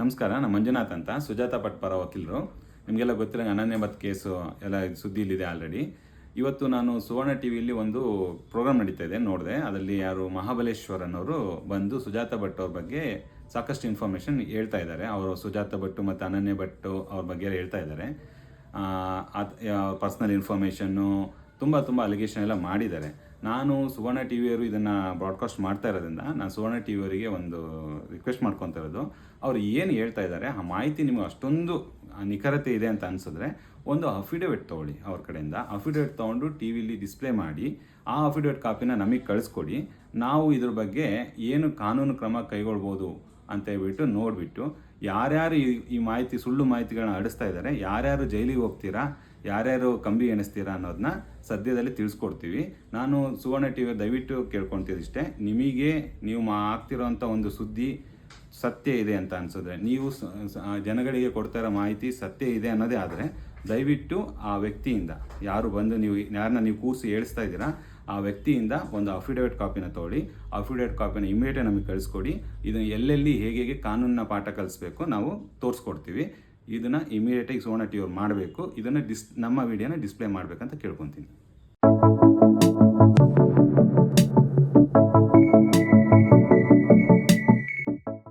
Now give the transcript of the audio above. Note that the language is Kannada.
ನಮಸ್ಕಾರ, ನಾನು ಮಂಜುನಾಥ್ ಅಂತ, ಸುಜಾತ ಭಟ್ ಪರ ವಕೀಲರು. ನಿಮಗೆಲ್ಲ ಗೊತ್ತಿರೋ ಅನನ್ಯ ಭತ್ ಕೇಸು ಎಲ್ಲ ಸುದ್ದಿಯಲ್ಲಿದೆ ಆಲ್ರೆಡಿ ಇವತ್ತು ನಾನು ಸುವರ್ಣ ಟಿ ವಿಯಲ್ಲಿ ಒಂದು ಪ್ರೋಗ್ರಾಮ್ ನಡೀತಾ ಇದೆ, ನೋಡಿದೆ. ಅದರಲ್ಲಿ ಯಾರು ಮಹಾಬಲೇಶ್ವರನ್ ಅವರು ಬಂದು ಸುಜಾತ ಭಟ್ ಅವ್ರ ಬಗ್ಗೆ ಸಾಕಷ್ಟು ಇನ್ಫಾರ್ಮೇಷನ್ ಹೇಳ್ತಾ ಇದ್ದಾರೆ. ಅವರು ಸುಜಾತ ಭಟ್ಟು ಮತ್ತು ಅನನ್ಯ ಭಟ್ಟು ಅವ್ರ ಬಗ್ಗೆ ಹೇಳ್ತಾ ಇದ್ದಾರೆ. ಪರ್ಸ್ನಲ್ ಇನ್ಫಾರ್ಮೇಷನ್ನು ತುಂಬ ತುಂಬ ಅಲಿಗೇಷನ್ ಎಲ್ಲ ಮಾಡಿದ್ದಾರೆ. ನಾನು ಸುವರ್ಣ ಟಿ ವಿಯವರು ಇದನ್ನು ಬ್ರಾಡ್ಕಾಸ್ಟ್ ಮಾಡ್ತಾ ಇರೋದ್ರಿಂದ ನಾನು ಸುವರ್ಣ ಟಿ ವಿಯವರಿಗೆ ಒಂದು ರಿಕ್ವೆಸ್ಟ್ ಮಾಡ್ಕೊತಾ ಇರೋದು. ಅವ್ರು ಏನು ಹೇಳ್ತಾ ಇದ್ದಾರೆ, ಆ ಮಾಹಿತಿ ನಿಮಗೆ ಅಷ್ಟೊಂದು ನಿಖರತೆ ಇದೆ ಅಂತ ಅನಿಸಿದ್ರೆ ಒಂದು ಅಫಿಡೇವಿಟ್ ತೊಗೊಳ್ಳಿ ಅವ್ರ ಕಡೆಯಿಂದ. ಅಫಿಡೇವಿಟ್ ತೊಗೊಂಡು ಟಿ ವಿಲಿ ಡಿಸ್ಪ್ಲೇ ಮಾಡಿ, ಆ ಅಫಿಡೇವಿಟ್ ಕಾಪಿನ ನಮಗೆ ಕಳಿಸ್ಕೊಡಿ. ನಾವು ಇದ್ರ ಬಗ್ಗೆ ಏನು ಕಾನೂನು ಕ್ರಮ ಕೈಗೊಳ್ಬೋದು ಅಂತ ಹೇಳ್ಬಿಟ್ಟು ನೋಡಿಬಿಟ್ಟು ಯಾರ್ಯಾರು ಈ ಈ ಮಾಹಿತಿ, ಸುಳ್ಳು ಮಾಹಿತಿಗಳನ್ನ ಅಡಿಸ್ತಾ ಇದ್ದಾರೆ, ಯಾರ್ಯಾರು ಜೈಲಿಗೆ ಹೋಗ್ತೀರಾ, ಯಾರ್ಯಾರು ಕಂಬಿ ಎಣಿಸ್ತೀರಾ ಅನ್ನೋದನ್ನ ಸದ್ಯದಲ್ಲಿ ತಿಳಿಸ್ಕೊಡ್ತೀವಿ. ನಾನು ಸುವರ್ಣ ಟಿ ವಿ ದಯವಿಟ್ಟು ಕೇಳ್ಕೊತಿದ್ದಿಷ್ಟೇ ನಿಮಗೆ ನೀವು ಮಾ, ಆಗ್ತಿರೋಂಥ ಒಂದು ಸುದ್ದಿ ಸತ್ಯ ಇದೆ ಅಂತ ಅನ್ಸಿದ್ರೆ, ನೀವು ಜನಗಳಿಗೆ ಕೊಡ್ತಾ ಇರೋ ಮಾಹಿತಿ ಸತ್ಯ ಇದೆ ಅನ್ನೋದೇ ಆದರೆ ದಯವಿಟ್ಟು ಆ ವ್ಯಕ್ತಿಯಿಂದ, ಯಾರು ಬಂದು ನೀವು, ಯಾರನ್ನ ನೀವು ಕೂರಿಸಿ ಹೇಳಿಸ್ತಾ ಇದ್ದೀರಾ, ಆ ವ್ಯಕ್ತಿಯಿಂದ ಒಂದು ಅಫಿಡೇವಿಟ್ ಕಾಪಿನ ತೊಗೊಳ್ಳಿ ಅಫಿಡೇವಿಟ್ ಕಾಪಿನ ಇಮಿಡಿಯೇಟ್ ನಮಗೆ ಕಳಿಸ್ಕೊಡಿ. ಇದನ್ನು ಎಲ್ಲೆಲ್ಲಿ ಹೇಗೆ ಹೇಗೆ ಕಾನೂನಿನ ಪಾಠ ಕಲಿಸ್ಬೇಕು ನಾವು ತೋರಿಸ್ಕೊಡ್ತೀವಿ. ಇದನ್ನು ಇಮಿಡಿಯೇಟಾಗಿ ಸೋಣ ಟಿ ಅವ್ರು ಮಾಡಬೇಕು. ಇದನ್ನು ಡಿಸ್ ನಮ್ಮ ವಿಡಿಯೋನ ಡಿಸ್ಪ್ಲೇ ಮಾಡಬೇಕಂತ ಕೇಳ್ಕೊತೀನಿ.